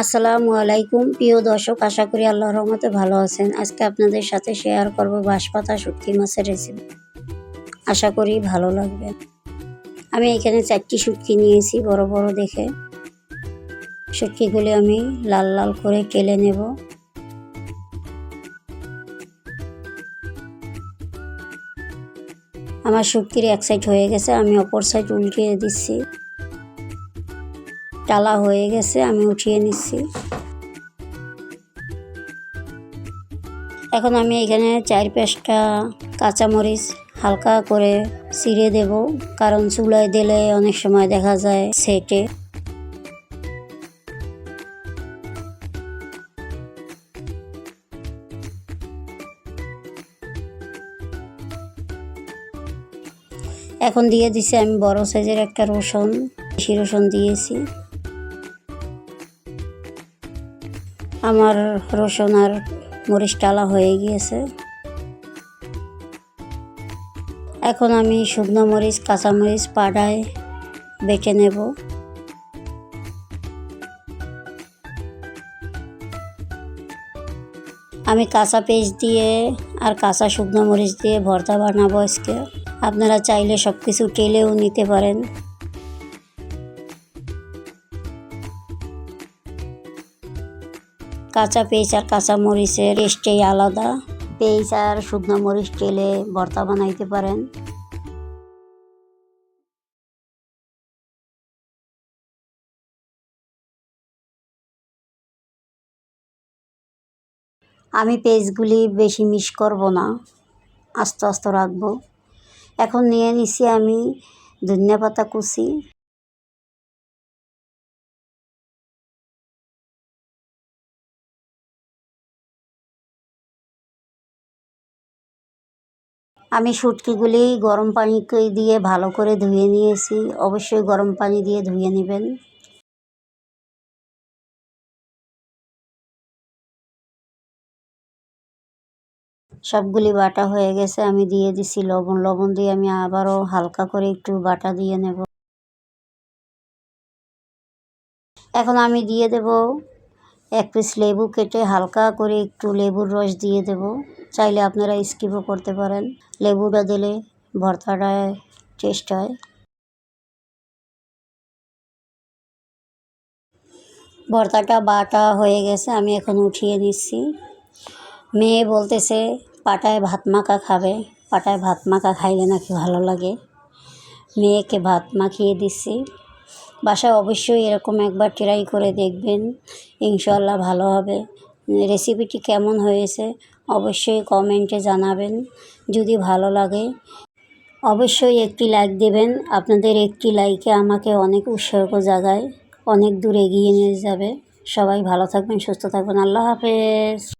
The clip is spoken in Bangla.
আসসালামু আলাইকুম। প্রিয় দর্শক, আশা করি আল্লাহর রহমতে ভালো আছেন। আজকে আপনাদের সাথে শেয়ার করব বাঁশপাতা শুটকি মাছের রেসিপি আশা করি ভালো লাগবে। আমি এখানে চারটি শুটকি নিয়েছি, বড় বড় দেখে। শুটকিগুলি আমি লাল লাল করে কেলে নেব। আমার শুটকির এক সাইড হয়ে গেছে, আমি অপর সাইড উল্টিয়ে দিচ্ছি। টালা হয়ে গেছে, আমি উঠিয়ে নিচ্ছি। এখন আমি এখানে চার পাঁচটা কাঁচামরিচ হালকা করে ছিঁড়ে দেব, কারণ চুলায় দিলে অনেক সময় দেখা যায় সেটে এখন দিয়ে দিছি আমি বড় সাইজের একটা রসুন, বেশি রসুন দিয়েছি। আমার রসুন আর মরিচ টালা হয়ে গিয়েছে। এখন আমি শুকনো মরিচ কাঁচামরিচ পাড়ায় বেটে নেব। আমি কাঁচা পেস্ট দিয়ে আর কাঁচা শুকনো মরিচ দিয়ে ভর্তা বানাবো আজকে। আপনারা চাইলে সব কিছু টেলেও নিতে পারেন। কাঁচা পেঁয়াজ আর কাঁচা মরিচের টেস্টেই আলাদা। পেঁয়াজ আর শুকনো মরিচ টেলে ভর্তা বানাইতে পারেন। আমি পেঁয়াজগুলি বেশি মিস করব না। আস্তে আস্তে রাখব। এখন নিয়ে নিছি আমি ধনিয়া পাতা কুচি। আমি শুটকিগুলি গরম পানি দিয়ে ভালো করে ধুয়ে নিয়েছি। অবশ্যই গরম পানি দিয়ে ধুয়ে নেবেন। সবগুলি বাটা হয়ে গেছে, আমি দিয়ে দিছি লবণ। লবণ দিয়ে আমি আবারও হালকা করে একটু বাটা দিয়ে নেব। এখন আমি দিয়ে দেব এক পিস লেবু কেটে হালকা করে একটু লেবুর রস দিয়ে দেব। চাইলে আপনারা স্কিপও করতে পারেন। লেবুটা দিলে ভর্তাটায় টেস্ট হয়। ভর্তাটা বাটা হয়ে গেছে, আমি এখন উঠিয়ে নিচ্ছি। মেয়ে বলতেছে, পাটায় ভাত মাখা খাবে। পাটায় ভাত মাখা খাইলে নাকি ভালো লাগে? মেয়েকে ভাত মাখিয়ে দিচ্ছি। বাসায় অবশ্যই এরকম একবার ট্রাই করে দেখবেন। ইনশাল্লাহ ভালো হবে। রেসিপিটি কেমন হয়েছে অবশ্যই কমেন্টে জানাবেন। যদি ভালো লাগে, অবশ্যই একটি লাইক দেবেন। আপনাদের একটি লাইকে আমাকে অনেক উৎসর্গ জাগায় অনেক দূর এগিয়ে নিয়ে যাবে। সবাই ভালো থাকবেন, সুস্থ থাকবেন। আল্লাহ হাফেজ।